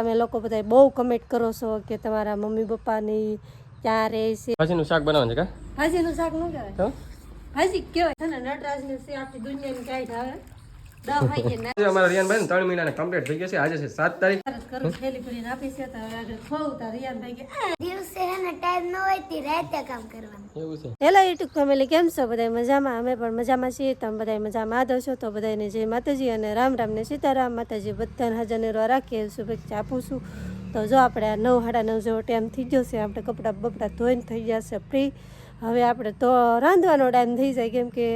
તમે લોકો બધા બહુ કમેન્ટ કરો છો કે તમારા મમ્મી પપ્પાની ક્યાં રહે છે? ભાજીનું શાક બનાવવાનું છે કા? ભાજીનું શાક ન કહેવાય. ભાજી કહેવાય છે ને નટરાજની આખી દુનિયાની કાંઈ આવે. અમારા રિયાનભાઈ ને ત્રણ મહિનાના કમ્પ્લીટ થઈ ગયા છે. આજે છે સાત તારીખ. તરત કરું થેલી ભરીને આપી છે તો હવે આગળ ખોવું તાર રિયાનભાઈ કે "આ." દિવસે હે ને ટાઈમ ન હોય તે રાતે કામ છે. હેલો યુટ્યુબ ફેમિલી કેમ છો? બધા મજામાં? અમે પણ મજામાં છીએ. તમે બધા મજામાં આદો છો? તો બધાને જય માતાજી અને રામ રામ ને સીતારામ. માતાજી બધાને હાજર નિર્વા રાખીએ. શુભેચ્છા આપું છું. તો જો આપણે આ નવ સાડા નવ જેવો ટાઈમ થઈ ગયો છે. આપણે કપડાં બપડા ધોઈને થઈ ગયા છે ફ્રી હવે આપણે તો રાંધવાનો ટાઈમ થઈ જાય કેમ કે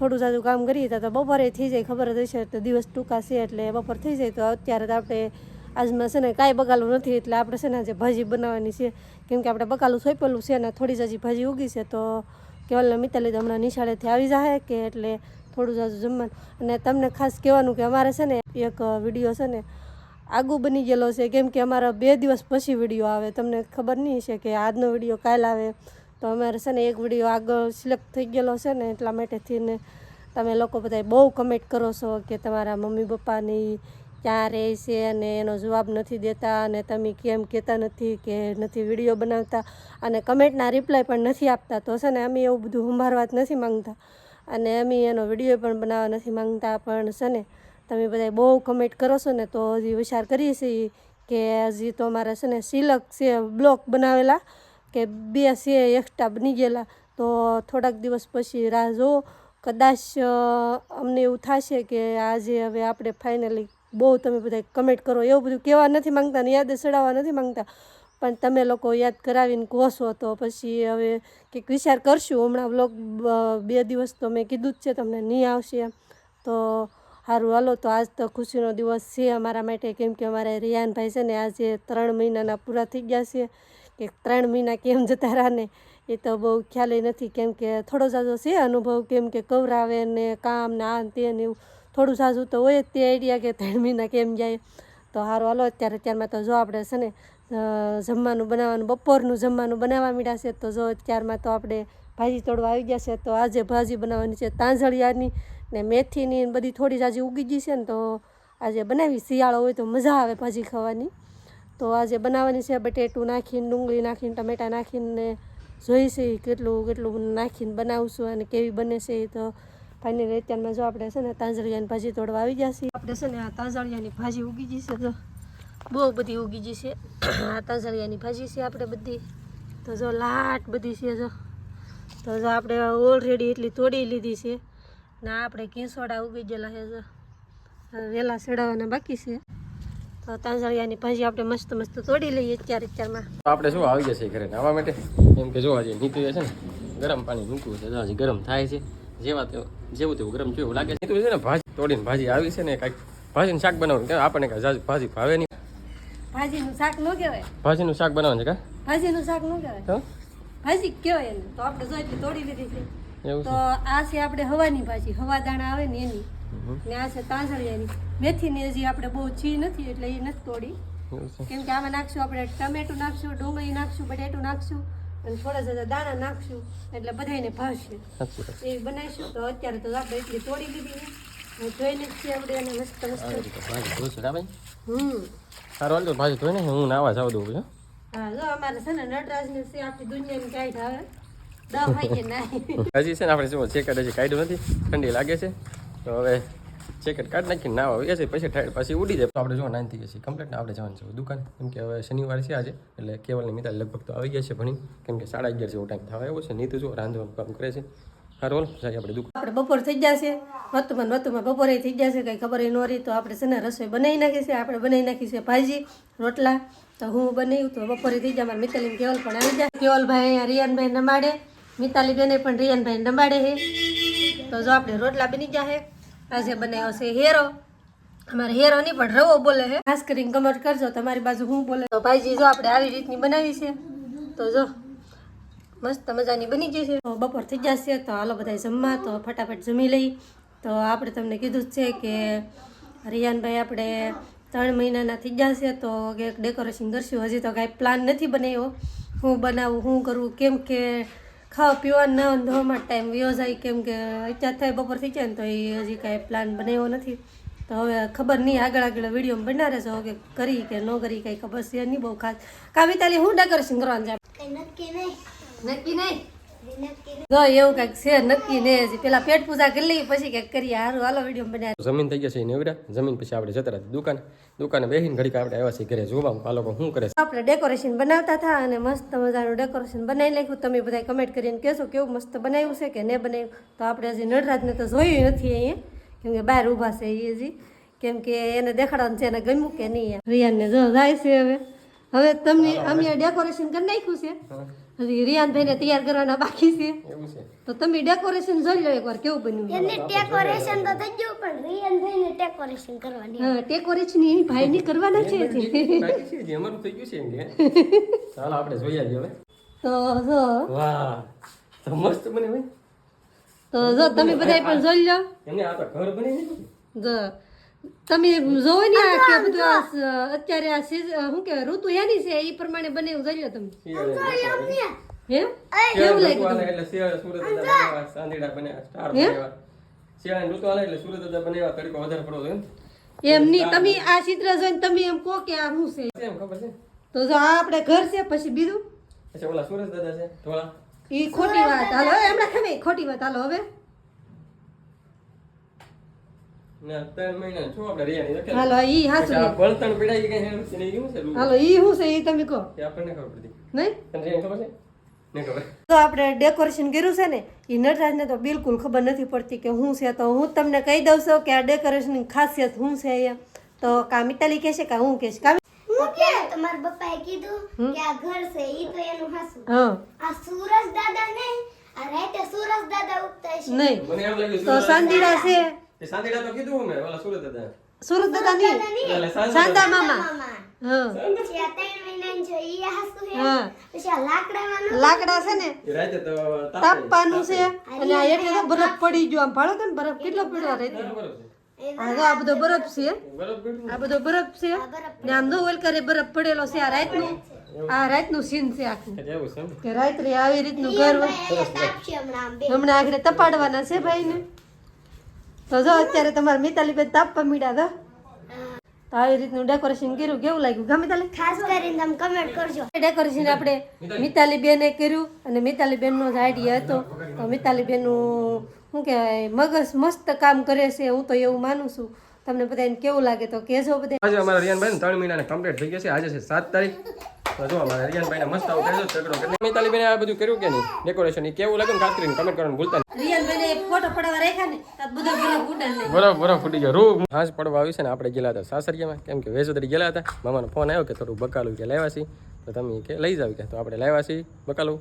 થોડું જાજુ કામ કરીએ તો બપોરે થઈ જાય ખબર જ હશે, તો દિવસ ટૂંકા છે એટલે બપોર થઈ જાય તો અત્યારે તો આપણે આજમાં છે ને કાંઈ બગાલું નથી, એટલે આપણે છે ને આજે ભાજી બનાવવાની છે. કેમ કે આપણે બકાલું સોંપેલું છે ને થોડી જ હજી ભાજી ઉગી છે, તો કેવલને મિતાલી તો હમણાં નિશાળેથી આવી જાય કે એટલે થોડું જાજુ જમવાનું. અને તમને ખાસ કહેવાનું કે અમારે છે ને એક વીડિયો છે ને આગું બની ગયેલો છે, કેમ કે અમારા બે દિવસ પછી વીડિયો આવે. તમને ખબર નહીં છે કે આજનો વીડિયો કાલ આવે. તો અમારે છે ને એક વીડિયો આગળ સિલેક્ટ થઈ ગયેલો છે ને એટલા માટેથી ને તમે લોકો બધા બહુ કમેન્ટ કરો છો કે તમારા મમ્મી પપ્પાની ક્યાં રહે છે અને એનો જવાબ નથી દેતા અને તમે કેમ કહેતા નથી કે નથી વીડિયો બનાવતા અને કમેન્ટના રિપ્લાય પણ નથી આપતા. તો છે ને અમે એવું બધું સંભાળવા જ નથી માંગતા અને અમે એનો વીડિયો પણ બનાવવા નથી માંગતા. પણ છે ને તમે બધા બહુ કમેન્ટ કરો છો ને તો હજી વિચાર કરીએ છીએ કે હજી તો અમારે છે ને સિલક છે, બ્લોક બનાવેલા કે બે છે એક્સ્ટ્રા બની ગયેલા તો થોડાક દિવસ પછી રાહ જુઓ. કદાચ અમને એવું થશે કે આજે હવે આપણે ફાઇનલી બહુ તમે બધા કમેન્ટ કરો. એવું બધું કહેવા નથી માંગતા ને યાદ ચડાવવા નથી માંગતા. પણ તમે લોકો યાદ કરાવીને કહો તો પછી હવે કંઈક વિચાર કરશું. હમણાં બ્લોગ બે દિવસ તો મેં કીધું જ છે, તમને નહીં આવશે એમ. તો સારું હાલો, તો આજ તો ખુશીનો દિવસ છે અમારા માટે. કેમ કે અમારા રિયાનભાઈ છે ને આજે ત્રણ મહિનાના પૂરા થઈ ગયા છે. કે ત્રણ મહિના કેમ જતા રહ્યા એ તો બહુ ખ્યાલ નથી. કેમ કે થોડો ઝાઝો છે અનુભવ, કેમ કે કવરાવે ને કામ ને આ તે ને એવું. થોડું સાજું તો હોય જ તે આઈડિયા કે ત્રણ મહિના કેમ જાય. તો સારું હાલો, અત્યારે, અત્યારમાં તો જો આપણે છે ને જમવાનું બનાવવાનું, બપોરનું જમવાનું બનાવવા માંડ્યા છે, તો જો અત્યારમાં તો આપણે ભાજી તોડવા આવી ગયા છે, તો આજે ભાજી બનાવવાની છે તાંજળિયાની ને મેથીની બધી થોડી જાજી ઉગી ગઈ છે ને, તો આજે બનાવી શિયાળો હોય તો મજા આવે ભાજી ખાવાની. તો આજે બનાવવાની છે બટેટું નાખીને, ડુંગળી નાખીને, ટમેટાં નાખીને જોઈશે કેટલું કેટલું નાખીને બનાવશું અને કેવી બને છે તો ફાઇનલી અત્યારમાં જો આપણે છે ને તાંજળિયાની ભાજી તોડવા આવી ગયા છીએ. આપણે છે ને આ તાંજળિયાની ભાજી ઉગી ગઈ છે તો બહુ બધી ઉગી ગઈ છે. આ તાંજળિયાની ભાજી છે આપણે બધી. તો જો લાટ બધી છે જો. તો જો આપણે ઓલરેડી એટલી તોડી લીધી છે. ને આપણે કેસોડા ઉગી ગયેલા છે જો. વેલા ચડાવવાના બાકી છે. તો તાંજળિયાની ભાજી આપણે મસ્ત મસ્ત તોડી લઈએ અત્યારે અત્યારમાં. આપણે શું આવી જશે ઘરે આવવા માટે? એમ કે જો આજે નીતુ છે ને? ગરમ પાણી મૂકવું છે હજી ગરમ થાય છે. જેવા તેવું જેવું તેવું ગરમ જેવું લાગે છે. છે ને ભાજી તોડીને ભાજી આવી છે ને કાંઈક ભાજીનું શાક બનાવવાનું. કે આપણને કાંઈ જાજુ ભાજી ભાવે નહીં? ભાજીનું શાક ન કહેવાય. ભાજીનું શાક બનાવવાનું છે કા? ભાજીનું શાક ન કહેવાય. ભાજી કહેવાય એને તો આપણે જો એટલી તોડી લીધી છે. એવું તો આ છે આપણે હવાની ભાજી. હવા દાણા આવે ને એની. ને આ છે તાંજળિયાની. મેથીની હજી આપણે બહુ ચી નથી એટલે એ નથી તોડી. કેમ કે આમાં નાખશું આપણે ટમેટું નાખશું ડુંગળી નાખશું બટેટું નાખશું અને થોડા જરા દાણા નાખશું એટલે બધાને ભાવશે. એ બનાવીશું તો અત્યારે તો આપણે એટલી તોડી દીધી છે. જોઈને જ છે આપણે એને મસ્ત મસ્ત. ભાજી જોઈશું ના ભાઈ હમ. સારું હાલ તો ભાજી ધોઈને હું નાવા જાવ દઉં છું હા જો અમારે છે ને નટરાજની છે આખી દુનિયાની કાંઈ નાહી. હજી છે ને આપણે શું ચેકટ હજી કાઢ્યું નથી. ઠંડી લાગે છે. તો હવે ચેકટ કાઢ નાખીને ના હોય છે પછી ઠાડ પછી ઉડી જાય. આપણે જો નાઈન થઈ જશે કમ્પ્લીટ આપણે જવાનું છે દુકાન. કેમ કે હવે શનિવાર છે આજે, એટલે કેવલની મિતા લગભગ તો આવી ગયા છે ભણી. કેમ કે સાડા અગિયાર જેવો ટાઈમ થવા આવ્યો છે. નીતુ જો રાંધવાનું કામ કરે છે. સારું હાલો સાહેબ આપણે દુકાન. આપણે બપોર થઈ જશે વતુમાં વતુમાં બપોરે થઈ જશે કંઈ ખબર ન રહી. તો આપણે છે ને રસોઈ બનાવી નાખી છે. આપણે બનાવી નાખી છે ભાજી, રોટલા. તો હું બનાવ્યું તો બપોરે થઈ જાય મારા મિતાલી કેવલ પણ આવી જાય કેવલભાઈ રિયાનભાઈ નમાડે. મિતાલી બેને પણ રિયાનભાઈ નમાડે છે. તો જો આપણે રોટલા બની ગયા છે આજે બનાવ્યો છે હેરો. અમારે હેરો નહીં, પણ રવો બોલે છે ખાસ કરીને કમેન્ટ કરજો, તમારી બાજુ હું બોલે. તો ભાઈજી, જો આપણે આવી રીતની બનાવી છે. તો જો, મસ્ત મજાની બની જશે તો બપોર થઈ જશે તો હાલો બધા જમવા, તો ફટાફટ જમી લઈ. તો આપણે તમને કીધું છે કે રિયાનભાઈ આપણે ત્રણ મહિનાના થઈ જશે તો એક ડેકોરેશન કરશું. હજી તો કાંઈ પ્લાન નથી બનાવ્યો. હું બનાવું, હું કરવું કેમ કે ખાવા પીવા ના ધોવામાં ટાઈમ યોજાય કેમ કે અત્યારે થાય બપોર થઈ જાય ને તો એ હજી કાંઈ પ્લાન બનાવ્યો નથી. તો હવે ખબર નહીં આગળ આગળ વીડિયો બનાવે છે કે કરી કે ન કરી કંઈ ખબર છે નહીં બહુ ખાસ. કાવિતાલી હું ડેકોરેશન કરવાનું છે? નક્કી નહીં. નક્કી નહીં? જો એવું કંઈક છે નક્કી નહીં પેલા પેટ પૂજા કરી લઈએ પછી કંઈક કરીએ. હારું હાલો વીડિયો બનાવે જમીન થઈ ગયા નેવરા જમીન પછી આપણે જતા રહ્યા દુકાને. દુકાને બેસીને ઘડીક આપણે આવ્યા છીએ ઘરે જોવા. આ લોકો શું કરે આપણે ડેકોરેશન બનાવતા હતા અને મસ્ત મજાનું ડેકોરેશન બનાવી નાખ્યું. તમે બધા કમેન્ટ કરીને કહેશો કેવું મસ્ત બનાવ્યું છે કે નહીં બનાવ્યું. તો આપણે હજી નટરાજને તો જોયું નથી અહીંયા. કેમ કે બહાર ઊભા છે એ હજી. કેમ કે એને દેખાડવાનું છે એને ગમ્યું કે નહીં. રિયાનને જો જાય છે હવે. હવે તમને અમે ડેકોરેશન કરી નાખ્યું છે. હજી રિયાનભાઈને તૈયાર કરવાના બાકી છે. તો તમે ડેકોરેશન જોઈ લો એકવાર કેવું બન્યું. એને ડેકોરેશન તો થઈ ગયું પણ રિયાનભાઈને ડેકોરેશન કરવાની. હા ડેકોરેશન એની ભાઈની કરવાના છે બાકી છે અમારું થઈ ગયું છે એમ ચાલ આપણે જોઈ આવીએ હવે. તો જો. વાહ તો મસ્ત બને ભાઈ. તો જો તમે બધાય પણ જોઈ લો. એમને આ તો ઘર બની ગયું જો. તમે જોવો ને આ કે બધું આ અત્યારે આ શું કહેવાય ઋતુ એની છે એ પ્રમાણે બને એવું જોઈ લો તમે. હે? કેવું લાગ્યું એટલે શિયાળે સુરત સાંધીડા બનાવ્યા સ્ટાર બનાવ્યા શિયાળાની ઋતુ આલે એટલે સુરત દાદા બનાવ્યા તડકો વધારે પડો એમ નહીં તમે આ ચિત્ર જોઈને તમે એમ કહો કે આ શું છે? એમ ખબર છે? તો જો આ આપણે ઘર છે પછી બીજું? પછી ઓલા સુરત દાદા છે ધોળા એ ખોટી વાત. હાલો હવે હમણાં ખમે ખોટી વાત. હાલો હવે ને આ ત્રણ મહિના છો આપણે રિયાની રખેલ. હાલો ઈ બળતણ પીડાઈ હેરું છે ઈ શું છે હાલો ઈ શું છે એ તમે કહો. એ આપણને ખબર પડતી નહીં? તને ખબર છે? નહીં ખબર. તો આપણે ડેકોરેશન કર્યું છે ને એ નટરાજને તો બિલકુલ ખબર નથી પડતી કે શું છે. તો હું તમને કહી દઉં છું કે આ ડેકોરેશનની ખાસિયત શું છે અહીંયા. તો કા મિતાલી કહેશે કે હું કહેશ કા તમારા પપ્પાએ કીધું કે આ ઘર છે ઈ તો એનું હાસું. આ સુરજ દાદા આ રાતે સુરજ દાદા ઉગતા છે નહીં. મને એમ લાગ્યું તો સુરત છે. એ સાંદીડા તો કીધું મેં ઓલા સુરત દાદા. સુરત દાદા નહીં? એટલે મામા. લાકડા છે ને? રાતે. તાપવાનું છે. અને આ એટલે તો બરફ પડી ગયો. આમ તો ને બરફ કેટલો પડ્યો રહે બરોબર છે. આ બધો બરફ છે. આ બધો બરફ છે. ને આમ જો ઓલકરે બરફ પડેલો છે. આ રાતનું આ રાતનું સીન છે આખું. કે રાત્રે આવી રીતનું ઘર હોય. હમણાં આખરે આગળ તપાડવાના છે ભાઈને. તો જો અત્યારે તમારે મિતાલી બેન તાપવા મીડા તો તો આવી રીતનું ડેકોરેશન કર્યું કેવું લાગ્યું? ગમે તાલે? ખાસ કરીને તમે કમેન્ટ કરજો. ડેકોરેશન આપણે મિતાલી બેને કર્યું અને મિતાલી બેનનો જ આઈડિયા હતો. તો મિતાલી બેનનું શું કહેવાય મગજ મસ્ત કામ કરે છે હું તો એવું માનું છું. તમને બધાને કેવું લાગે તો કહેજો બધા આજે અમારા રિયાનભાઈ ત્રણ મહિનાને કમ્પ્લીટ થઈ ગયા છે. આજે છે સાત તારીખ. તો જો અમારા રિયાનભાઈ મસ્ત આવું કહેજો ઝઘડો કરીને મિતાલી બેને આ બધું કર્યું કે નહીં? ડેકોરેશન એ કેવું લાગે ને ખાસ કરીને કમેન્ટ કરવાનું ભૂલતા નહીં. રિયલ ફોટો પડાવવા રાખ્યા ને તો બધો બરફ ઉડાડ લે બરાબર બરાબર ફૂટી ગયો. રૂ હાંસ પડવા આવી છે ને આપણે ગયેલા હતા સાસરિયામાં. કેમ કે વેસોદરી ગયેલા હતા. મામાનો ફોન આવ્યો કે થોડું બકાલું કે લાવ્યા છીએ તો તમે કે લઈ જાવ કે. તો આપણે લાવ્યા છીએ બકાલું.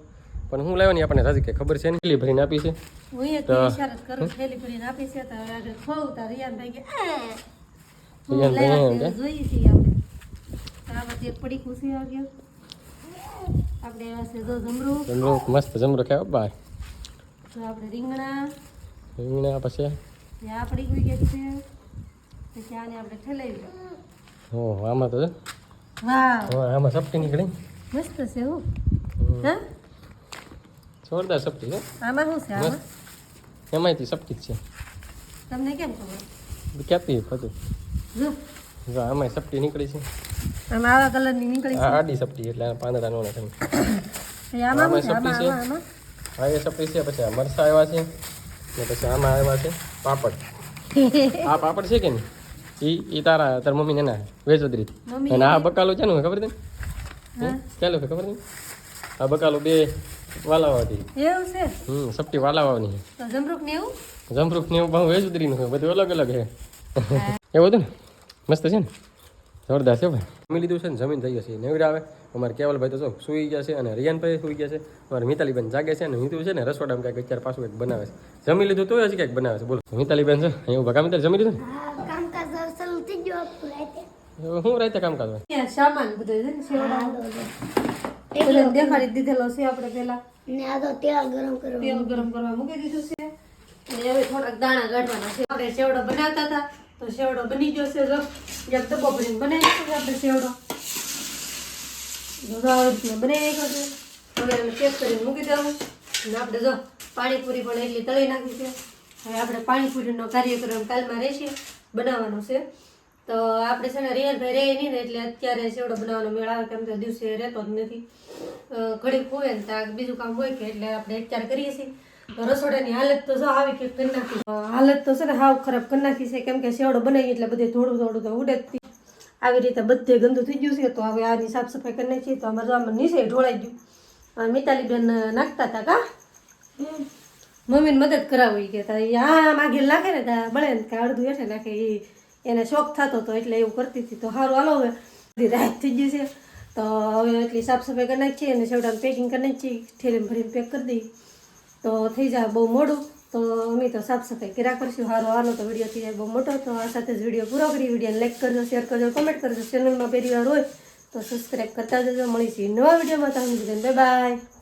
પણ હું લાવ્યો ને આપણને રાજી કે ખબર છે ને? કેટલી ભરીને આપી છે. હું એ તો ઇશારત કરું થેલી ભરીને આપી છે તો આગળ ખોઉં તો રિયાન કે રિયાનભાઈ લાવ્યા એમ ત્યારે જોઈએ છીએ આપણે. આ બધી પડી ખુશી આ ગયો. આપણે છે જો જમરૂ. જમરો મસ્ત જમરો ખાવ બાય. તો આપણે રીંગણા. રીંગણા પછી? આ પડી ગઈ છે. પછી આને આપણે ઠેલાવી હો આમાં તો વાહ આમાં સપટી નીકળી. મસ્ત છે હું. હા? જોરદાર સપટી છે. આમાં શું છે આમાં? એમાંયથી સપટી છે. તમને કેમ ખબર? ક્યાંથી હતું? જો. આમાં આમાંય સપટી નીકળી છે. આમાં આવા કલરની નીકળી છે. આડી સપટી એટલે પાંદડા નો તમે આમાં સપટી છે. આ એ સપટી છે પછી આ મરસા આવ્યા છે ને પછી આમાં આવ્યા છે પાપડ. આ પાપડ છે કે નહીં? ઈ ઈ તારા તાર મમ્મી ને ના વેચોદરી અને આ બકાલો છે ને ખબર તને ચાલો ખબર નહીં આ બકાલું બે વાલાવાથી એવું છે? હમ સપટી વાલાવાની તો જમરૂખ ને એવું? જમરૂખ ને એવું ભાવ વેચોદરીનું છે બધું અલગ અલગ છે. એવું હતું ને? મસ્ત છે ને? જોરદાર છે ભાઈ. જમી લીધું છે ને જમીન થઈ જશે. નેવડે આવે. અમારે કેવલભાઈ તો જો સુઈ ગયા છે અને રિયાનભાઈ સુઈ ગયા છે. અમારે મિતાલીબેન જાગે છે અને હિતુ છે ને રસોડામાં કંઈક અત્યારે પાછું કંઈક બનાવે છે. જમી લીધું તો હજી કંઈક બનાવે છે. બોલો. મિતાલીબેન છે અહીંયા ભગા મિત્ર જમી લીધું કામકાજ આખું રાતે. શું રાતે કામ કરવા સામાન બધું છે ને બધાને દેખાડી દીધેલો છે આપણે પેલા. ને આ તો તેલ ગરમ કરવા તેલ ગરમ કરવા મૂકી દીધું છે. અને હવે થોડાક દાણા કાઢવાના છે. આપણે સેવડો બનાવતા હતા તો સેવડો બની ગયો છે જો. એક ડબ્બો ભરીને બનાવી નાખ્યો આપણે સેવડો બનાવી નાખ્યો છે. હવે પેક કરીને મૂકી દેવું અને આપણે જો પાણીપુરી પણ એટલી તળી નાખી છે. હવે આપણે પાણીપુરીનો કાર્યક્રમ કાલમાં રહેશે બનાવવાનો છે. તો આપણે છે ને રિયલભાઈ રે નહીં ને એટલે અત્યારે સેવડો બનાવવાનો મેળ આવે કેમ કે દિવસે રહેતો જ નથી. ઘડી હોય ને ત્યાં બીજું કામ હોય કે એટલે આપણે અત્યારે કરીએ છીએ. તો રસોડાની હાલત તો જો આવી કે કરી નાખી. હાલત તો છે ને હાવ ખરાબ કરી નાખી છે. કેમ કે સેવડો બનાવીએ એટલે બધે થોડું થોડું તો ઉડે જ આવી રીતે બધે ગંદુ થઈ ગયું છે તો હવે આની સાફ સફાઈ કરી નાખીએ. તો અમારે આમાં નીચે ઢોળાઈ ગયું. મિતાલી મિતાલીબેન નાખતા હતા કા? મમ્મીને મદદ કરાવી કે તા આ માગે નાખે ને ત્યાં બળે ને કે અડધું હેઠે નાખે એ એને શોખ થતો હતો એટલે એવું કરતી હતી. તો સારું હાલો હવે. રાત થઈ ગઈ છે. તો હવે એટલી સાફ સફાઈ કરી નાખીએ અને સેવડાનું પેકિંગ કરી નાખીએ. થેલીમાં ભરીને પેક કરી દઈએ. તો થઈ જાય બહુ મોડું. તો અમે તો સાફ સફાઈ કર્યા કરશું. સારું હાલો તો વીડિયો થઈ જાય બહુ મોટો. તો આ સાથે જ વીડિયો પૂરો કરી વિડીયોને લાઈક કરજો શેર કરજો કમેન્ટ કરજો. ચેનલમાં પહેલી વાર હોય તો સબસ્ક્રાઈબ કરતા જજો. મળીશું નવા વિડીયોમાં તો બાય બાય